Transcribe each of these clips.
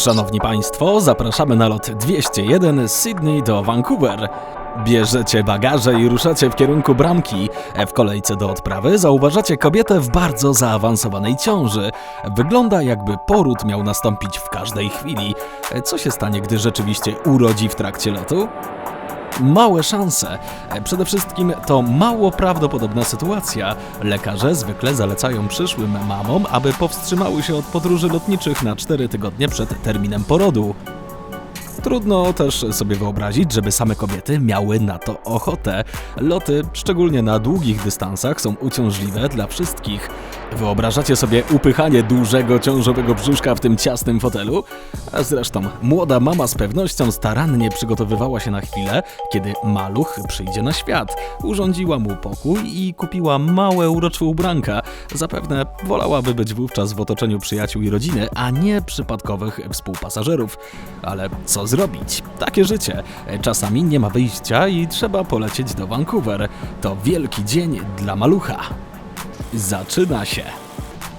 Szanowni Państwo, zapraszamy na lot 201 z Sydney do Vancouver. Bierzecie bagaże i ruszacie w kierunku bramki. W kolejce do odprawy zauważacie kobietę w bardzo zaawansowanej ciąży. Wygląda jakby poród miał nastąpić w każdej chwili. Co się stanie, gdy rzeczywiście urodzi w trakcie lotu? Małe szanse. Przede wszystkim to mało prawdopodobna sytuacja. Lekarze zwykle zalecają przyszłym mamom, aby powstrzymały się od podróży lotniczych na 4 tygodnie przed terminem porodu. Trudno też sobie wyobrazić, żeby same kobiety miały na to ochotę. Loty, szczególnie na długich dystansach, są uciążliwe dla wszystkich. Wyobrażacie sobie upychanie dużego ciążowego brzuszka w tym ciasnym fotelu? A zresztą, młoda mama z pewnością starannie przygotowywała się na chwilę, kiedy maluch przyjdzie na świat. Urządziła mu pokój i kupiła małe urocze ubranka. Zapewne wolałaby być wówczas w otoczeniu przyjaciół i rodziny, a nie przypadkowych współpasażerów. Ale co zrobić? Takie życie. Czasami nie ma wyjścia i trzeba polecieć do Vancouver. To wielki dzień dla malucha. Zaczyna się.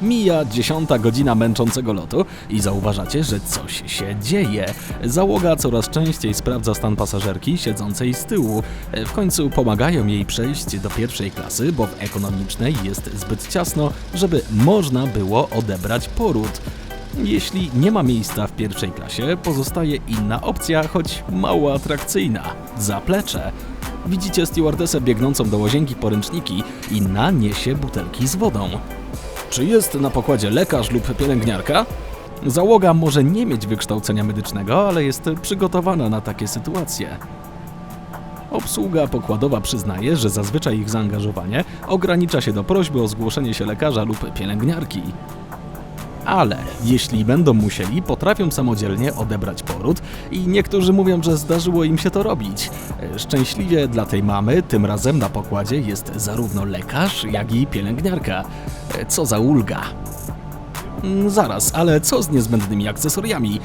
Mija dziesiąta godzina męczącego lotu i zauważacie, że coś się dzieje. Załoga coraz częściej sprawdza stan pasażerki siedzącej z tyłu. W końcu pomagają jej przejść do pierwszej klasy, bo w ekonomicznej jest zbyt ciasno, żeby można było odebrać poród. Jeśli nie ma miejsca w pierwszej klasie, pozostaje inna opcja, choć mało atrakcyjna zaplecze. Widzicie stewardesę biegnącą do łazienki poręczniki, inna niesie butelki z wodą. Czy jest na pokładzie lekarz lub pielęgniarka? Załoga może nie mieć wykształcenia medycznego, ale jest przygotowana na takie sytuacje. Obsługa pokładowa przyznaje, że zazwyczaj ich zaangażowanie ogranicza się do prośby o zgłoszenie się lekarza lub pielęgniarki. Ale jeśli będą musieli, potrafią samodzielnie odebrać poród i niektórzy mówią, że zdarzyło im się to robić. Szczęśliwie dla tej mamy, tym razem na pokładzie jest zarówno lekarz, jak i pielęgniarka. Co za ulga. Mm, Zaraz, ale co z niezbędnymi akcesoriami?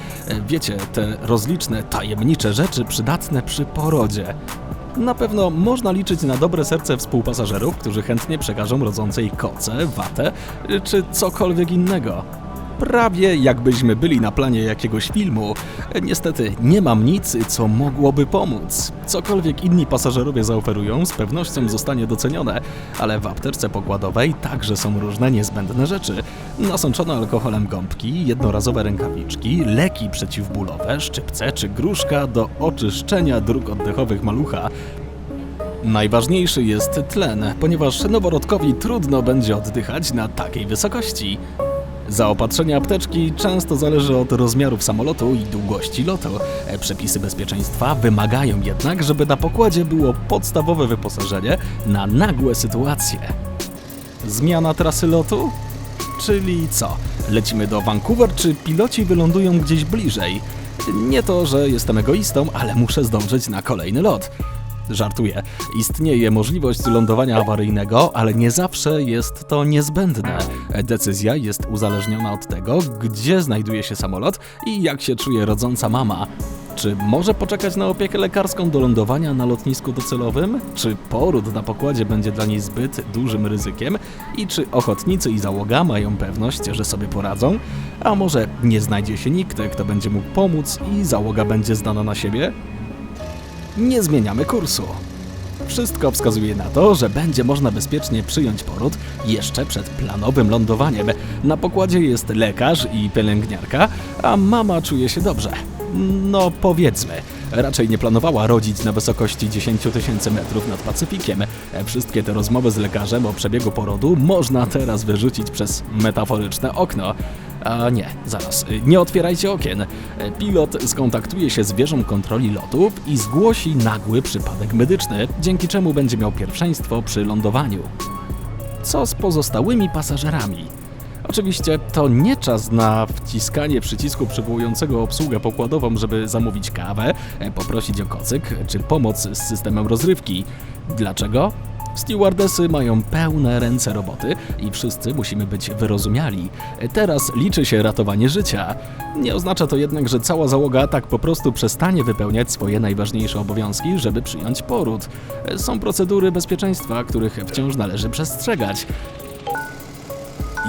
Wiecie, te rozliczne, tajemnicze rzeczy przydatne przy porodzie. Na pewno można liczyć na dobre serce współpasażerów, którzy chętnie przekażą rodzącej koce, watę czy cokolwiek innego. Prawie jakbyśmy byli na planie jakiegoś filmu. Niestety nie mam nic, co mogłoby pomóc. Cokolwiek inni pasażerowie zaoferują, z pewnością zostanie docenione, ale w apteczce pokładowej także są różne niezbędne rzeczy. Nasączone alkoholem gąbki, jednorazowe rękawiczki, leki przeciwbólowe, szczypce czy gruszka do oczyszczenia dróg oddechowych malucha. Najważniejszy jest tlen, ponieważ noworodkowi trudno będzie oddychać na takiej wysokości. Zaopatrzenie apteczki często zależy od rozmiarów samolotu i długości lotu. E, Przepisy bezpieczeństwa wymagają jednak, żeby na pokładzie było podstawowe wyposażenie na nagłe sytuacje. Zmiana trasy lotu? Czyli co? Lecimy do Vancouver, czy piloci wylądują gdzieś bliżej? Nie to, że jestem egoistą, ale muszę zdążyć na kolejny lot. Żartuję. Istnieje możliwość lądowania awaryjnego, ale nie zawsze jest to niezbędne. Decyzja jest uzależniona od tego, gdzie znajduje się samolot i jak się czuje rodząca mama. Czy może poczekać na opiekę lekarską do lądowania na lotnisku docelowym? Czy poród na pokładzie będzie dla niej zbyt dużym ryzykiem? I czy ochotnicy i załoga mają pewność, że sobie poradzą? A może nie znajdzie się nikt, kto będzie mógł pomóc i załoga będzie zdana na siebie? Nie zmieniamy kursu. Wszystko wskazuje na to, że będzie można bezpiecznie przyjąć poród jeszcze przed planowym lądowaniem. Na pokładzie jest lekarz i pielęgniarka, a mama czuje się dobrze. No powiedzmy, raczej nie planowała rodzić na wysokości 10 tysięcy metrów nad Pacyfikiem. Wszystkie te rozmowy z lekarzem o przebiegu porodu można teraz wyrzucić przez metaforyczne okno. A nie, zaraz, nie otwierajcie okien. Pilot skontaktuje się z wieżą kontroli lotów i zgłosi nagły przypadek medyczny, dzięki czemu będzie miał pierwszeństwo przy lądowaniu. Co z pozostałymi pasażerami? Oczywiście to nie czas na wciskanie przycisku przywołującego obsługę pokładową, żeby zamówić kawę, e, poprosić o kocyk czy pomoc z systemem rozrywki. Dlaczego? Stewardesy mają pełne ręce roboty i wszyscy musimy być wyrozumiali. Teraz liczy się ratowanie życia. Nie oznacza to jednak, że cała załoga tak po prostu przestanie wypełniać swoje najważniejsze obowiązki, żeby przyjąć poród. Są procedury bezpieczeństwa, których wciąż należy przestrzegać.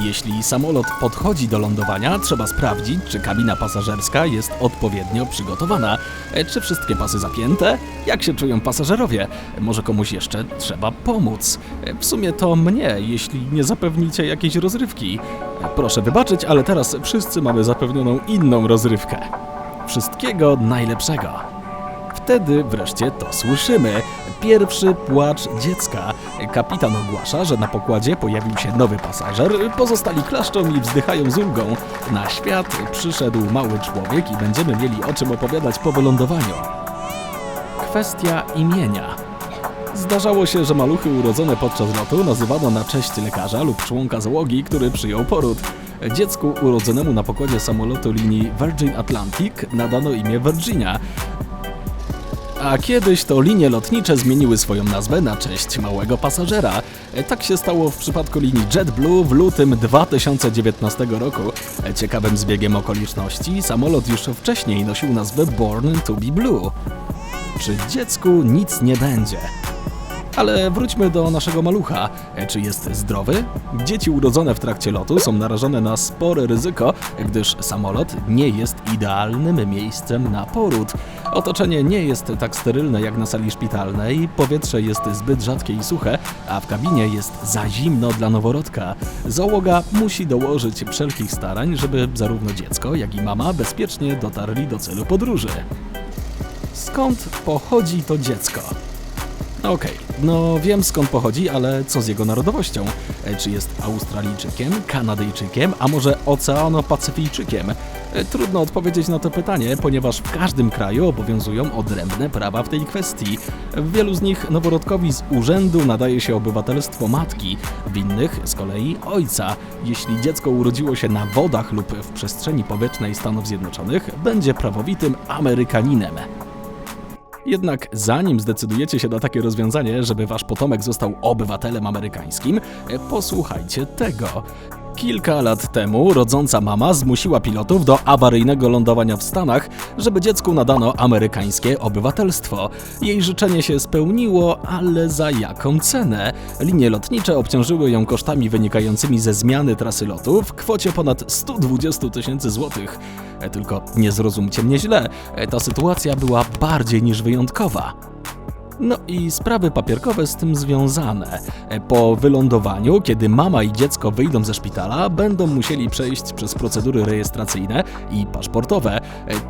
Jeśli samolot podchodzi do lądowania, trzeba sprawdzić, czy kabina pasażerska jest odpowiednio przygotowana. E, Czy wszystkie pasy zapięte? Jak się czują pasażerowie? Może komuś jeszcze trzeba pomóc? E, W sumie to mnie, jeśli nie zapewnicie jakiejś rozrywki. E, Proszę wybaczyć, ale teraz wszyscy mamy zapewnioną inną rozrywkę. Wszystkiego najlepszego. Wtedy wreszcie to słyszymy. Pierwszy płacz dziecka. Kapitan ogłasza, że na pokładzie pojawił się nowy pasażer. Pozostali klaszczą i wzdychają z ulgą. Na świat przyszedł mały człowiek i będziemy mieli o czym opowiadać po wylądowaniu. Kwestia imienia. Zdarzało się, że maluchy urodzone podczas lotu nazywano na cześć lekarza lub członka załogi, który przyjął poród. Dziecku urodzonemu na pokładzie samolotu linii Virgin Atlantic nadano imię Virginia. A kiedyś to linie lotnicze zmieniły swoją nazwę na cześć małego pasażera. E, Tak się stało w przypadku linii JetBlue w lutym 2019 roku. E, Ciekawym zbiegiem okoliczności samolot już wcześniej nosił nazwę Born to be Blue. Przy dziecku nic nie będzie. Ale wróćmy do naszego malucha. E, Czy jest zdrowy? Dzieci urodzone w trakcie lotu są narażone na spore ryzyko, gdyż samolot nie jest idealnym miejscem na poród. Otoczenie nie jest tak sterylne jak na sali szpitalnej, powietrze jest zbyt rzadkie i suche, a w kabinie jest za zimno dla noworodka. Załoga musi dołożyć wszelkich starań, żeby zarówno dziecko, jak i mama bezpiecznie dotarli do celu podróży. Skąd pochodzi to dziecko? Okej, no wiem skąd pochodzi, ale co z jego narodowością? E, Czy jest Australijczykiem, Kanadyjczykiem, a może Oceanopacyfijczykiem? E, Trudno odpowiedzieć na to pytanie, ponieważ w każdym kraju obowiązują odrębne prawa w tej kwestii. W wielu z nich noworodkowi z urzędu nadaje się obywatelstwo matki, w innych z kolei ojca. Jeśli dziecko urodziło się na wodach lub w przestrzeni powietrznej Stanów Zjednoczonych, będzie prawowitym Amerykaninem. Jednak zanim zdecydujecie się na takie rozwiązanie, żeby wasz potomek został obywatelem amerykańskim, e, posłuchajcie tego. Kilka lat temu rodząca mama zmusiła pilotów do awaryjnego lądowania w Stanach, żeby dziecku nadano amerykańskie obywatelstwo. Jej życzenie się spełniło, ale za jaką cenę? Linie lotnicze obciążyły ją kosztami wynikającymi ze zmiany trasy lotu w kwocie ponad 120 tysięcy złotych. E, Tylko nie zrozumcie mnie źle, e, ta sytuacja była bardziej niż wyjątkowa. No i sprawy papierkowe z tym związane. Po wylądowaniu, kiedy mama i dziecko wyjdą ze szpitala, będą musieli przejść przez procedury rejestracyjne i paszportowe.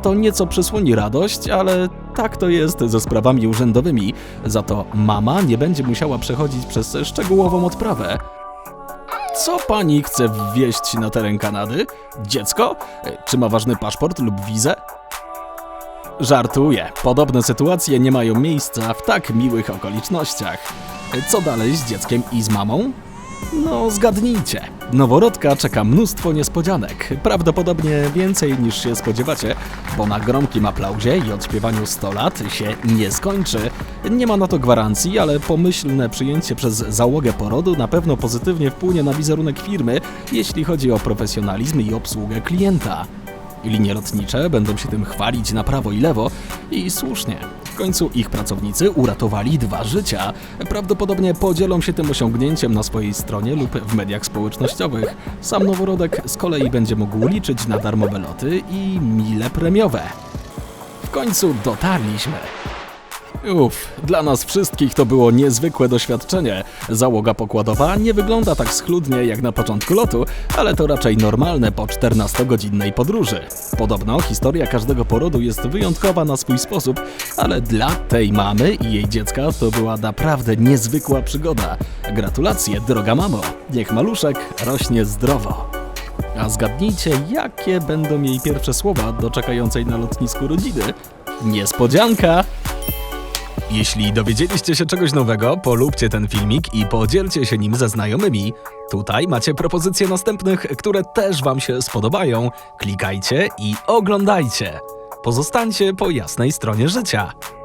To nieco przysłoni radość, ale tak to jest ze sprawami urzędowymi. Za to mama nie będzie musiała przechodzić przez szczegółową odprawę. Co pani chce wwieźć na teren Kanady? Dziecko? Czy ma ważny paszport lub wizę? Żartuję. Podobne sytuacje nie mają miejsca w tak miłych okolicznościach. Co dalej z dzieckiem i z mamą? No, zgadnijcie. Noworodka czeka mnóstwo niespodzianek. Prawdopodobnie więcej niż się spodziewacie, bo na gromkim aplauzie i odśpiewaniu 100 lat się nie skończy. Nie ma na to gwarancji, ale pomyślne przyjęcie przez załogę porodu na pewno pozytywnie wpłynie na wizerunek firmy, jeśli chodzi o profesjonalizm i obsługę klienta. Linie lotnicze będą się tym chwalić na prawo i lewo i słusznie. W końcu ich pracownicy uratowali dwa życia. Prawdopodobnie podzielą się tym osiągnięciem na swojej stronie lub w mediach społecznościowych. Sam noworodek z kolei będzie mógł liczyć na darmowe loty i mile premiowe. W końcu dotarliśmy. Uff, dla nas wszystkich to było niezwykłe doświadczenie. Załoga pokładowa nie wygląda tak schludnie jak na początku lotu, ale to raczej normalne po 14-godzinnej podróży. Podobno historia każdego porodu jest wyjątkowa na swój sposób, ale dla tej mamy i jej dziecka to była naprawdę niezwykła przygoda. Gratulacje, droga mamo. Niech maluszek rośnie zdrowo. A zgadnijcie, jakie będą jej pierwsze słowa do czekającej na lotnisku rodziny? Niespodzianka! Jeśli dowiedzieliście się czegoś nowego, polubcie ten filmik i podzielcie się nim ze znajomymi. Tutaj macie propozycje następnych, które też Wam się spodobają. Klikajcie i oglądajcie. Pozostańcie po jasnej stronie życia.